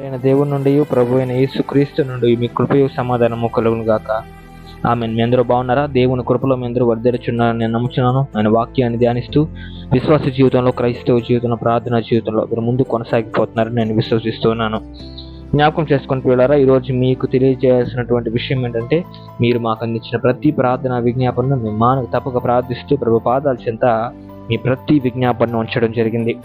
అయిన దేవుని నుండి ప్రభు అయిన యేసు క్రీస్తు నుండి మీ కృపయు సమాధానము కలుగును గాక. ఆమె మీ అందరూ బాగున్నారా? దేవుని కృపలో మీ అందరూ వర్ధరిచున్నారని నేను నమ్ముచున్నాను. ఆయన వాక్యాన్ని ధ్యానిస్తూ విశ్వాస జీవితంలో క్రైస్తవ జీవితంలో ప్రార్థనా జీవితంలో మీరు ముందు కొనసాగిపోతున్నారని నేను విశ్వసిస్తున్నాను. జ్ఞాపకం చేసుకుని పిల్లరా ఈరోజు మీకు తెలియజేయాల్సినటువంటి విషయం ఏంటంటే మీరు మాకు అందించిన ప్రతి ప్రార్థన విజ్ఞాపనను మేము మానక తప్పక ప్రార్థిస్తూ ప్రభు పాదాల చెంత మీ ప్రతి విజ్ఞాపనను ఉంచడం జరిగింది.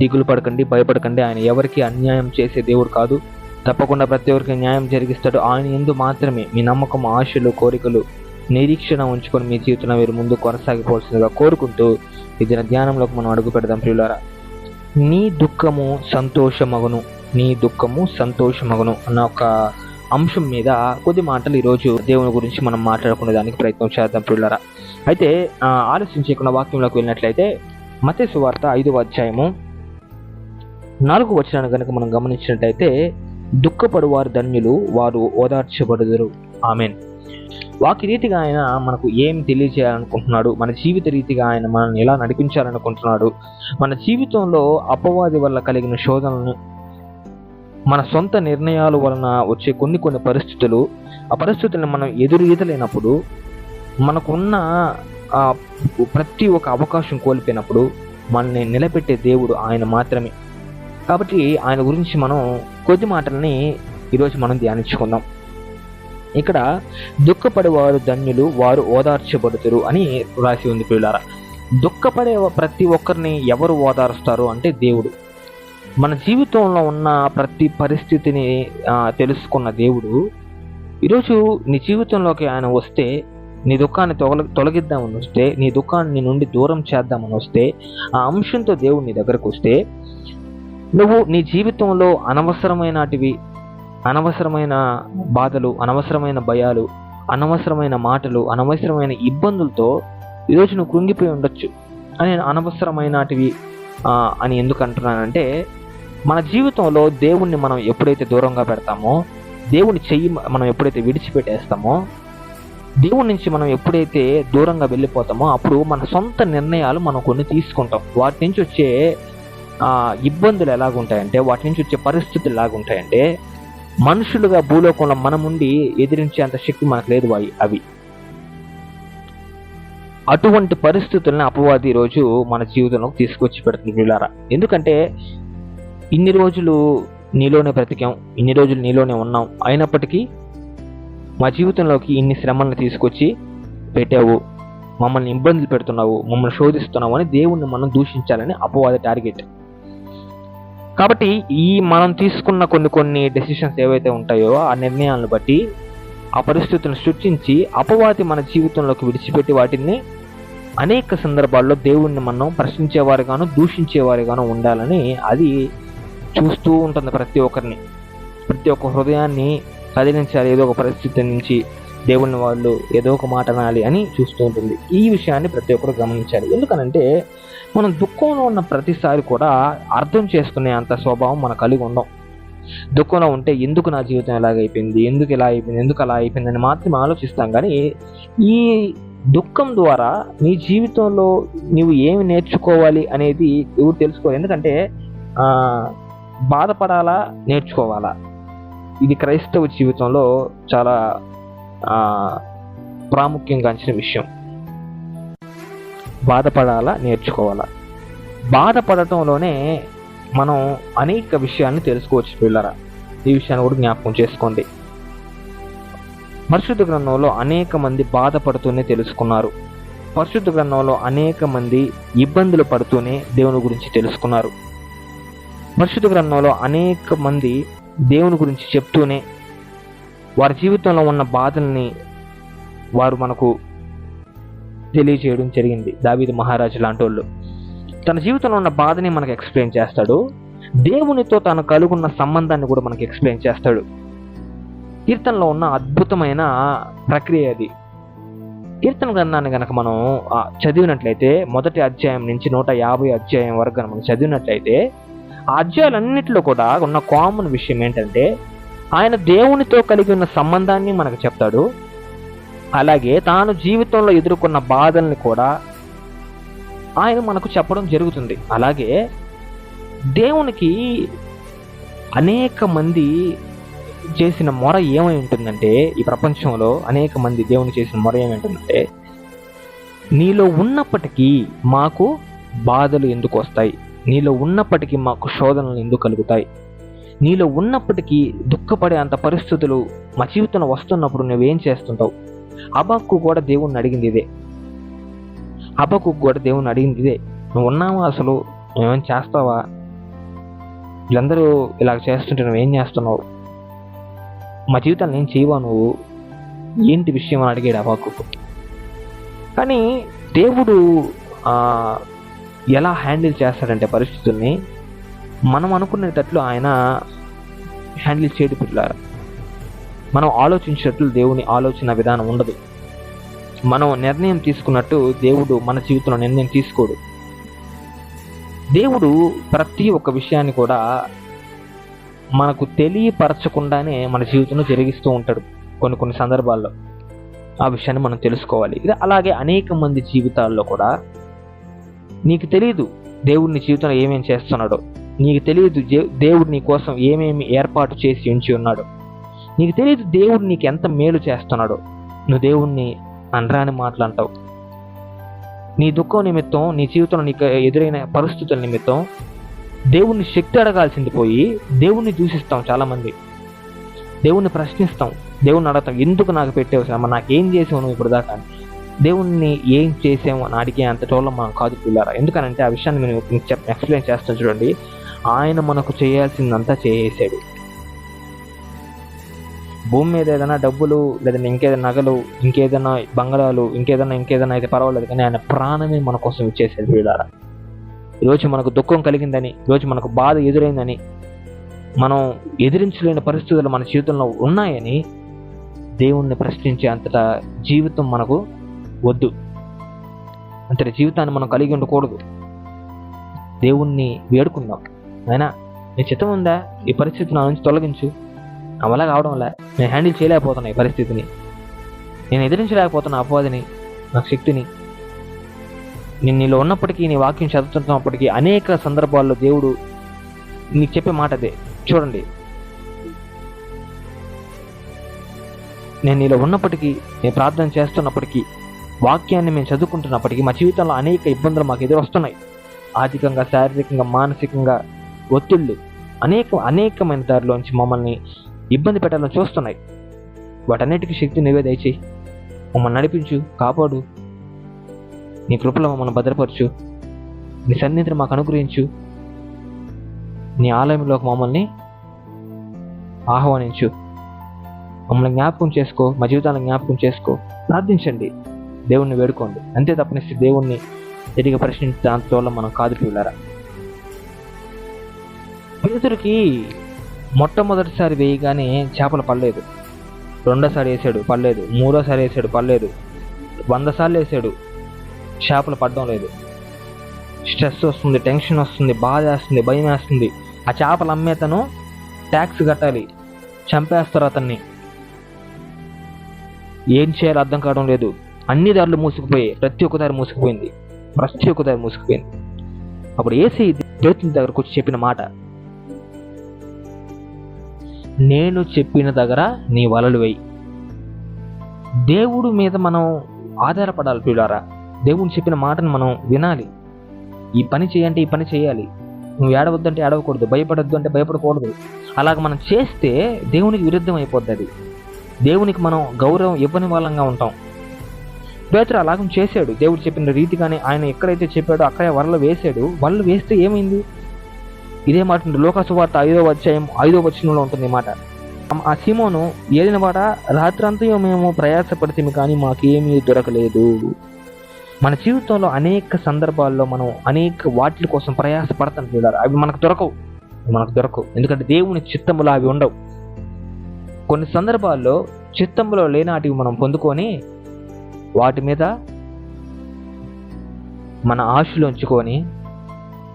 దిగులు పడకండి భయపడకండి. ఆయన ఎవరికి అన్యాయం చేసే దేవుడు కాదు. తప్పకుండా ప్రతి ఒక్కరికి న్యాయం జరిగిస్తాడు. ఆయన ఎందు మాత్రమే మీ నమ్మకం ఆశలు కోరికలు నిరీక్షణ ఉంచుకొని మీ జీవితంలో మీరు ముందు కొనసాగిపోవాల్సిందిగా కోరుకుంటూ ఇదిన ధ్యానంలోకి మనం అడుగు పెడదాం ప్రియులారా. నీ దుఃఖము సంతోషమగును నీ దుఃఖము సంతోషమగును అన్న ఒక అంశం మీద కొద్ది మాటలు ఈరోజు దేవుని గురించి మనం మాట్లాడుకునే దానికి ప్రయత్నం చేద్దాం ప్రియులారా. అయితే ఆలోచించకుండా చేయకుండా వాక్యంలోకి వెళ్ళినట్లయితే మతే సువార్త ఐదవ అధ్యాయము నాలుగు వచనాన్ని కనుక మనం గమనించినట్టయితే దుఃఖపడువారు ధన్యులు వారు ఓదార్చబడుదురు. ఆమెన్. వాకి రీతిగా ఆయన మనకు ఏం తెలియజేయాలనుకుంటున్నాడు? మన జీవిత రీతిగా ఆయన మనల్ని ఎలా నడిపించాలనుకుంటున్నాడు? మన జీవితంలో అపవాది వల్ల కలిగిన శోధనలను మన సొంత నిర్ణయాల వలన వచ్చే కొన్ని కొన్ని పరిస్థితులు ఆ పరిస్థితులను మనం ఎదురీతలేనప్పుడు మనకున్న ప్రతి ఒక్క అవకాశం కోల్పోయినప్పుడు మనల్ని నిలబెట్టే దేవుడు ఆయన మాత్రమే. కాబట్టి ఆయన గురించి మనం కొద్ది మాటల్ని ఈరోజు మనం ధ్యానించుకుందాం. ఇక్కడ దుఃఖపడేవారు ధన్యులు వారు ఓదార్చబడుతారు అని రాసి ఉంది పిల్లారా దుఃఖపడే ప్రతి ఒక్కరిని ఎవరు ఓదారుస్తారు? అంటే దేవుడు. మన జీవితంలో ఉన్న ప్రతి పరిస్థితిని తెలుసుకున్న దేవుడు ఈరోజు నీ జీవితంలోకి ఆయన వస్తే నీ దుఃఖాన్ని తొలగి తొలగిద్దామని వస్తే నీ దుఃఖాన్ని నుండి దూరం చేద్దామని వస్తే ఆ అంశంతో దేవుడు నీ దగ్గరకు వస్తే నువ్వు నీ జీవితంలో అనవసరమైనటివి అనవసరమైన బాధలు అనవసరమైన భయాలు అనవసరమైన మాటలు అనవసరమైన ఇబ్బందులతో ఈరోజు నువ్వు కృంగిపోయి ఉండొచ్చు అని అనవసరమైనటివి అని ఎందుకు అంటున్నానంటే మన జీవితంలో దేవుణ్ణి మనం ఎప్పుడైతే దూరంగా పెడతామో దేవుని చెయ్యి మనం ఎప్పుడైతే విడిచిపెట్టేస్తామో దేవుడి నుంచి మనం ఎప్పుడైతే దూరంగా వెళ్ళిపోతామో అప్పుడు మన సొంత నిర్ణయాలు మనం కొన్ని తీసుకుంటాం. వాటి నుంచి వచ్చే ఇబ్బందులు ఎలాగుంటాయంటే వాటి నుంచి వచ్చే పరిస్థితులు ఎలాగుంటాయంటే మనుషులుగా భూలోకంలో మనముండి ఎదిరించేంత శక్తి మనకు లేదు అవి. అవి. అటువంటి పరిస్థితులను అపవాది రోజు మన జీవితంలోకి తీసుకొచ్చి పెడుతుంది పిల్లారా ఎందుకంటే ఇన్ని రోజులు నీలోనే బ్రతికాం ఇన్ని రోజులు నీలోనే ఉన్నాం. అయినప్పటికీ మా జీవితంలోకి ఇన్ని శ్రమలను తీసుకొచ్చి పెట్టావు మమ్మల్ని ఇబ్బందులు పెడుతున్నావు మమ్మల్ని శోధిస్తున్నావు అని దేవుణ్ణి మనం దూషించాలని అపవాది టార్గెట్. కాబట్టి ఈ మనం తీసుకున్న కొన్ని కొన్ని డెసిషన్స్ ఏవైతే ఉంటాయో ఆ నిర్ణయాలను బట్టి ఆ పరిస్థితులను సృష్టించి అపవాది మన జీవితంలోకి విడిచిపెట్టి వాటిని అనేక సందర్భాల్లో దేవుణ్ణి మనం ప్రశ్నించేవారుగాను దూషించేవారుగాను ఉండాలని అది చూస్తూ ఉంటుంది ప్రతి ఒక్కరిని. ప్రతి ఒక్క హృదయాన్ని కదిలించాలి ఏదో ఒక పరిస్థితి నుంచి దేవుని వాళ్ళు ఏదో ఒక మాట అనాలి అని చూస్తూ ఉంటుంది. ఈ విషయాన్ని ప్రతి ఒక్కరు గమనించాలి. ఎందుకనంటే మనం దుఃఖంలో ఉన్న ప్రతిసారి కూడా అర్థం చేసుకునే అంత స్వభావం మనం కలిగి ఉండం. దుఃఖంలో ఉంటే ఎందుకు నా జీవితం ఎలాగైపోయింది? ఎందుకు ఇలా అయిపోయింది? ఎందుకు అలా అయిపోయింది? అని మాత్రమే ఆలోచిస్తాం. కానీ ఈ దుఃఖం ద్వారా నీ జీవితంలో నువ్వు ఏమి నేర్చుకోవాలి అనేది ఎవరు తెలుసుకోవాలి ఎందుకంటే బాధపడాలా? నేర్చుకోవాలా? ఇది క్రైస్తవ జీవితంలో చాలా ప్రాముఖ్యంగాంచిన విషయం. బాధపడాలా? నేర్చుకోవాలా? బాధపడటంలోనే మనం అనేక విషయాన్ని తెలుసుకోవచ్చు పిల్లరా. ఈ విషయాన్ని కూడా జ్ఞాపకం చేసుకోండి. పరిశుద్ధ గ్రంథంలో అనేక మంది బాధపడుతూనే తెలుసుకున్నారు. పరిశుద్ధ గ్రంథంలో అనేక మంది ఇబ్బందులు పడుతూనే దేవుని గురించి తెలుసుకున్నారు. పరిశుద్ధ గ్రంథంలో అనేక మంది దేవుని గురించి చెప్తూనే వారి జీవితంలో ఉన్న బాధల్ని వారు మనకు తెలియజేయడం జరిగింది. దావీదు మహారాజు లాంటి వాళ్ళు. తన జీవితంలో ఉన్న బాధని మనకు ఎక్స్ప్లెయిన్ చేస్తాడు. దేవునితో తను కలుగున్న సంబంధాన్ని కూడా మనకి ఎక్స్ప్లెయిన్ చేస్తాడు. కీర్తనలో ఉన్న అద్భుతమైన ప్రక్రియ అది. కీర్తన గ్రంథాన్ని కనుక మనం చదివినట్లయితే మొదటి అధ్యాయం నుంచి నూట యాభై అధ్యాయం వరకు మనం చదివినట్లయితే ఆ అధ్యాయాలన్నింటిలో కూడా ఉన్న కామన్ విషయం ఏంటంటే ఆయన దేవునితో కలిగి ఉన్న సంబంధాన్ని మనకు చెప్తాడు. అలాగే తాను జీవితంలో ఎదుర్కొన్న బాధల్ని కూడా ఆయన మనకు చెప్పడం జరుగుతుంది. అలాగే దేవునికి అనేక మంది చేసిన మొర ఏమై ఉంటుందంటే ఈ ప్రపంచంలో అనేక మంది దేవుని చేసిన మొర ఏమై ఉంటుందంటే నీలో ఉన్నప్పటికీ మాకు బాధలు ఎందుకు వస్తాయి? నీలో ఉన్నప్పటికీ మాకు శోధనలు ఎందుకు కలుగుతాయి? నీలో ఉన్నప్పటికీ దుఃఖపడే అంత పరిస్థితులు మా జీవితంలో వస్తున్నప్పుడు నువ్వేం చేస్తుంటావు? అబాక్కు కూడా దేవుణ్ణి అడిగింది ఇదే. అబాకు కూడా దేవుణ్ణి అడిగింది ఇదే. నువ్వు ఉన్నావా అసలు? నువ్వేం చేస్తావా? వీళ్ళందరూ ఇలా చేస్తుంటే నువ్వేం చేస్తున్నావు? మా జీవితాన్ని ఏం చేయవా నువ్వు? ఏంటి విషయం? అని అడిగాడు అబాకు కానీ దేవుడు ఎలా హ్యాండిల్ చేస్తాడంటే పరిస్థితుల్ని మనం అనుకునేటట్లు ఆయన హ్యాండిల్ చేయడు పిల్లారా. మనం ఆలోచించినట్లు దేవుని ఆలోచన విధానం ఉండదు. మనం నిర్ణయం తీసుకున్నట్టు దేవుడు మన జీవితంలో నిర్ణయం తీసుకోడు. దేవుడు ప్రతి ఒక్క విషయాన్ని కూడా మనకు తెలియపరచకుండానే మన జీవితంలో జరిగిస్తూ ఉంటాడు కొన్ని కొన్ని సందర్భాల్లో. ఆ విషయాన్ని మనం తెలుసుకోవాలి. ఇది అలాగే అనేక మంది జీవితాల్లో కూడా నీకు తెలియదు దేవుడిని జీవితంలో ఏమేమి చేస్తున్నాడో. నీకు తెలియదు దేవుడు నీ కోసం ఏమేమి ఏర్పాటు చేసి ఉంచి ఉన్నాడు. నీకు తెలియదు దేవుడు నీకు ఎంత మేలు చేస్తున్నాడో. నువ్వు దేవుణ్ణి అనరాని మాటలు అంటావు. నీ దుఃఖం నిమిత్తం నీ జీవితంలో నీకు ఎదురైన పరిస్థితుల నిమిత్తం దేవుణ్ణి శక్తి అడగాల్సింది పోయి దేవుణ్ణి దూషిస్తాం చాలామంది. దేవుణ్ణి ప్రశ్నిస్తాం. దేవుణ్ణి అడగతాం ఎందుకు నాకు పెట్టావు శ్రమ? నాకేం చేసావు నువ్వు ఇప్పుడు దాకా? దేవుణ్ణి ఏం చేసాము అని అడిగే అంత టోళ్ళం మనం కాదు పిల్లారా. ఎందుకనంటే ఆ విషయాన్ని నేను చెప్ ఎక్స్ప్లెయిన్ చేస్తాను చూడండి. ఆయన మనకు చేయాల్సిందంతా చేసేసాడు. భూమి మీద ఏదైనా డబ్బులు లేదంటే ఇంకేదైనా నగలు ఇంకేదైనా బంగారాలు ఇంకేదైనా ఇంకేదైనా అయితే పర్వాలేదు కానీ ఆయన ప్రాణమే మన కోసం ఇచ్చేసాడు వీళ్ళారా ఈరోజు మనకు దుఃఖం కలిగిందని ఈరోజు మనకు బాధ ఎదురైందని మనం ఎదిరించలేని పరిస్థితులు మన జీవితంలో ఉన్నాయని దేవుణ్ణి ప్రశ్నించే అంతటా జీవితం మనకు వద్దు. అంతటి జీవితాన్ని మనం కలిగి ఉండకూడదు. దేవుణ్ణి వేడుకుందాం. అయినా నీ చిత్తం ఉందా? ఈ పరిస్థితి నా నుంచి తొలగించు. నా వల్ల కావడం వల్ల నేను హ్యాండిల్ చేయలేకపోతున్నా ఈ పరిస్థితిని. నేను ఎదిరించలేకపోతున్నా అపవాదిని నా శక్తిని. నేను నీలో ఉన్నప్పటికీ నీ వాక్యం చదువుతున్నప్పటికీ అనేక సందర్భాల్లో దేవుడు నీకు చెప్పే మాట అదే. చూడండి. నేను నీలో ఉన్నప్పటికీ నేను ప్రార్థన చేస్తున్నప్పటికీ వాక్యాన్ని మేము చదువుకుంటున్నప్పటికీ మా జీవితంలో అనేక ఇబ్బందులు మాకు ఎదురొస్తున్నాయి. ఆర్థికంగా శారీరకంగా మానసికంగా ఒత్తిళ్ళు అనేక అనేకమైన దారిలోంచి మమ్మల్ని ఇబ్బంది పెట్టాలని చూస్తున్నాయి. వాటన్నిటికీ శక్తి నువ్వే దయచేయి. మమ్మల్ని నడిపించు కాపాడు. నీ కృపలో మమ్మల్ని భద్రపరచు. నీ సన్నిధిని మాకు అనుగ్రహించు. నీ ఆలయంలోకి మమ్మల్ని ఆహ్వానించు. మమ్మల్ని జ్ఞాపకం చేసుకో మా జీవితాలను జ్ఞాపకం చేసుకో. ప్రార్థించండి. దేవుణ్ణి వేడుకోండి. అంతే తప్పనిస్తే దేవుణ్ణి తిరిగి ప్రశ్నించే వల్ల మనం కాదు పిల్లరా పేదరికి మొట్టమొదటిసారి వేయగానే చేపలు పడలేదు. రెండోసారి వేసాడు పడలేదు. మూడోసారి వేసాడు పడలేదు. వంద సార్లు వేసాడు. చేపలు పడడం లేదు. స్ట్రెస్ వస్తుంది టెన్షన్ వస్తుంది బాధ వేస్తుంది భయం వేస్తుంది. ఆ చేపలు అమ్మేతను ట్యాక్స్ కట్టాలి. చంపేస్తారు అతన్ని. ఏం చేయాలో అర్థం కావడం లేదు. అన్ని దారులు మూసుకుపోయాయి. ప్రతి ఒక్క దారి మూసుకుపోయింది. ప్రతి ఒక్క దారి మూసుకుపోయింది. అప్పుడు ఏసీ దేవుని దగ్గరకు వచ్చి చెప్పిన మాట నేను చెప్పిన దగ్గర నీ వలలు వేయి. దేవుడు మీద మనం ఆధారపడాలి పిల్లారా దేవుడు చెప్పిన మాటను మనం వినాలి. ఈ పని చేయంటే ఈ పని చేయాలి. నువ్వు ఏడవద్దంటే ఏడవకూడదు భయపడొద్దు అంటే భయపడకూడదు. అలాగ మనం చేస్తే దేవునికి విరుద్ధం అయిపోద్ది అది. దేవునికి మనం గౌరవం ఇవ్వని వాళ్ళంగా ఉంటాం. పేతురు అలాగం చేశాడు. దేవుడు చెప్పిన రీతిగానే ఆయన ఎక్కడైతే చెప్పాడో అక్కడే వరలు వేశాడు. వరలు వేస్తే ఏమైంది? ఇదే మాట లోకసువార్త వార్త ఐదో అధ్యాయం ఐదో వచనంలో ఉంటుంది మాట. ఆ సీమోను ఏలిన వాడ రాత్రంతా మేము ప్రయాసపడితే కానీ మాకేమీ దొరకలేదు. మన జీవితంలో అనేక సందర్భాల్లో మనం అనేక వాటి కోసం ప్రయాసపడతాం చూడాలి. అవి మనకు దొరకవు. మనకు దొరకవు. ఎందుకంటే దేవుని చిత్తములో అవి ఉండవు. కొన్ని సందర్భాల్లో చిత్తంలో లేనాటివి మనం పొందుకొని వాటి మీద మన ఆశలు ఉంచుకొని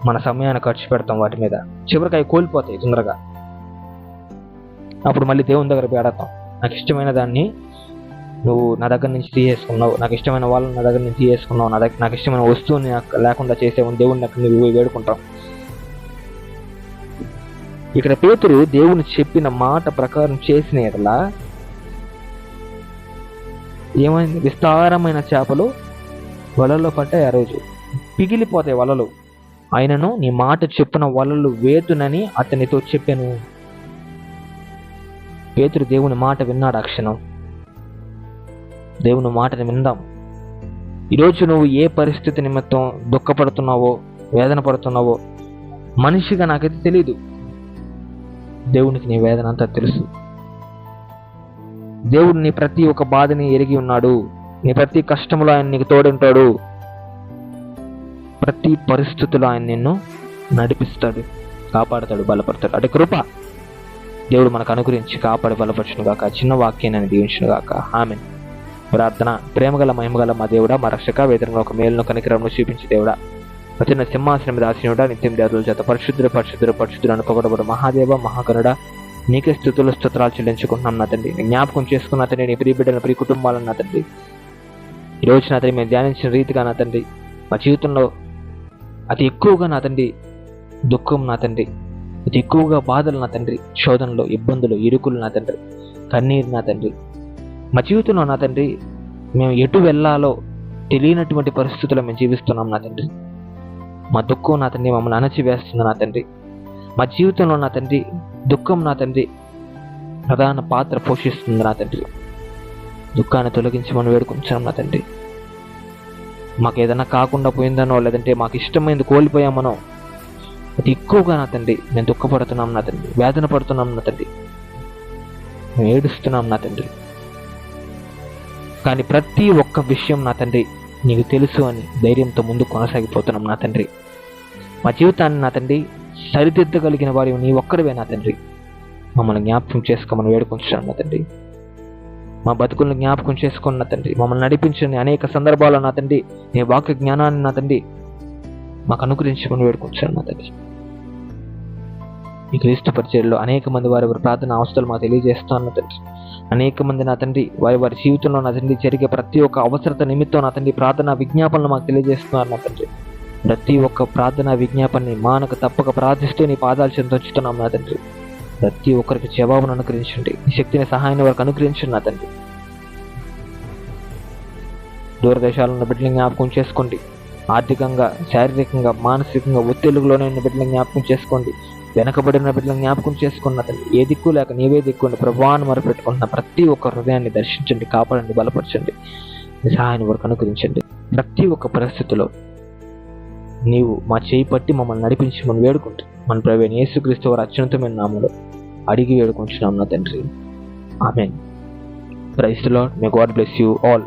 మన సమయాన్ని ఖర్చు పెడతాం వాటి మీద. చివరికి అవి కోల్పోతాయి తొందరగా. అప్పుడు మళ్ళీ దేవుని దగ్గర పేడతాం నాకు ఇష్టమైన దాన్ని నువ్వు నా దగ్గర నుంచి తీసేసుకున్నావు. నాకు ఇష్టమైన వాళ్ళని నా దగ్గర నుంచి తీసేసుకున్నావు. నా దగ్గర నాకు ఇష్టమైన వస్తువుని లేకుండా చేసేవని దేవుని దగ్గర నువ్వు వేడుకుంటాం ఇక్కడ పేతురు దేవుని చెప్పిన మాట ప్రకారం చేసిన ఎడల ఏమైంది? విస్తారమైన చేపలు వలలో పడ్డాయి ఆ రోజు. పిగిలిపోతాయి వలలు. ఆయనను నీ మాట చెప్పిన వలలు వేతునని అతనితో చెప్పాను. పేతురు దేవుని మాట విన్నాడు ఆ క్షణం? దేవుని మాటని విందాం. ఈరోజు నువ్వు ఏ పరిస్థితి నిమిత్తం దుఃఖపడుతున్నావో వేదన పడుతున్నావో మనిషిగా నాకైతే తెలియదు దేవునికి నీ వేదన అంతా తెలుసు. దేవుడు నీ ప్రతి ఒక్క బాధని ఎరిగి ఉన్నాడు. నీ ప్రతి కష్టంలో ఆయన నీకు తోడుంటాడు. ప్రతి పరిస్థితిలో ఆయన నిన్ను నడిపిస్తాడు కాపాడతాడు బలపడతాడు అటు కృప దేవుడు మనకు అనుగురించి కాపాడి బలపరచును గాక చిన్న వాక్యాన్ని దీవించును గాక ఆమె ప్రార్థన. ప్రేమగల మహిమగల మా దేవుడా మా రక్షక వేదనలో ఒక మేలును కనికరంలో చూపించి దేవుడా. వచ్చిన సింహాసనం మీద ఆశీనుడా నిత్యం దేవతల చేత పరిశుద్ధుడు పరిశుద్ధుడు పరిశుద్ధుడు అనుకోకూడబడు మహాదేవ మహాగరుడ నీకే స్థుతులు స్తోత్రాలు చెల్లించుకుంటున్నాం నా తండ్రి. జ్ఞాపకం చేసుకున్న తండ్రి నీ ప్రియ బిడ్డల ప్రియ కుటుంబాలను నా తండ్రి. ఈ నా తండ్రి మేము ధ్యానించిన రీతిగా నా తండ్రి మా జీవితంలో అతి ఎక్కువగా నా తండ్రి దుఃఖం నా తండ్రి. అతి ఎక్కువగా బాధలు నా తండ్రి. శోధనలు ఇబ్బందులు ఇరుకులు నా తండ్రి. కన్నీరు నా తండ్రి. మా జీవితంలో నా తండ్రి మేము ఎటు వెళ్ళాలో తెలియనటువంటి పరిస్థితుల్లో మేము జీవిస్తున్నాం నా తండ్రి. మా దుఃఖం నా తండ్రి మమ్మల్ని అణచివేస్తుంది నా తండ్రి. మా జీవితంలో నా తండ్రి దుఃఖం నా తండ్రి ప్రధాన పాత్ర పోషిస్తుంది నా తండ్రి. దుఃఖాన్ని తొలగించి మనం వేడుకుంటున్నాం నా తండ్రి. మాకు ఏదైనా కాకుండా పోయిందనో లేదంటే మాకు ఇష్టమైంది కోల్పోయామనో అది ఎక్కువగా నా తండ్రి. మేము దుఃఖపడుతున్నాం నా తండ్రి. వేదన పడుతున్నాం నా తండ్రి. మేము ఏడుస్తున్నాం నా తండ్రి. కానీ ప్రతి ఒక్క విషయం నా తండ్రి. నీకు తెలుసు అని ధైర్యంతో ముందు కొనసాగిపోతున్నాం నా తండ్రి. మా జీవితాన్ని నా తండ్రి సరిదిద్దగలిగిన వారి నీ ఒక్కడివే నా తండ్రి. మమ్మల్ని జ్ఞాపకం చేసుకోమని వేడుకుంటున్నాను నా తండ్రి. మా బతుకులను జ్ఞాపకం చేసుకున్న తండ్రి మమ్మల్ని నడిపించిన అనేక సందర్భాల్లో నా తండ్రి నీ వాక్య జ్ఞానాన్ని నా తండ్రి మాకు అనుగ్రహించుకుని వేడుకుంటున్నాను నా తండ్రి. ఈ క్రీస్తు పరిచయంలో అనేక మంది వారి వారి ప్రార్థన అవసరాలు మాకు తెలియజేస్తాను తండ్రి. అనేక మంది నా తండ్రి వారి వారి జీవితంలో నా తండ్రి జరిగే ప్రతి ఒక్క అవసరత నిమిత్తం నా తండ్రి ప్రార్థన విజ్ఞాపనలు మాకు తెలియజేస్తున్నారు నా తండ్రి. ప్రతి ఒక్క ప్రార్థన విజ్ఞాపనని మానకు తప్పక ప్రార్థిస్తూ నీ పాదాలు చెందొచ్చుతున్నాం నా తండ్రి. ప్రతి ఒక్కరికి జవాబును అనుగ్రహించండి. ఈ శక్తిని సహాయాన్ని వారికి అనుగ్రహించండి నా తండ్రి. దూరదేశాలను ఉన్న బిడ్డలు జ్ఞాపకం చేసుకోండి. ఆర్థికంగా శారీరకంగా మానసికంగా ఒత్తిళ్ళలోనే ఉన్న బిడ్డలు జ్ఞాపకం చేసుకోండి. వెనకబడిన బిడ్డలను జ్ఞాపకం చేసుకున్న తండ్రి. ఏ దిక్కు లేక నీవే దిక్కుని ప్రభావాన్ని మొరపెట్టుకుంటున్న ప్రతి ఒక్క హృదయాన్ని దర్శించండి కాపాడండి బలపరచండి. నీ సహాయాన్ని వరకు అనుగ్రహించండి. ప్రతి ఒక్క పరిస్థితిలో నీవు మా చేయి పట్టి మమ్మల్ని నడిపించి మనం వేడుకుంటుంది మన ప్రవీణ్ యేసుక్రీస్తు వారి అత్యున్నతమైన నామంలో అడిగి వేడుకుంటున్నాం నా తండ్రి. Amen. Praise may God bless you all.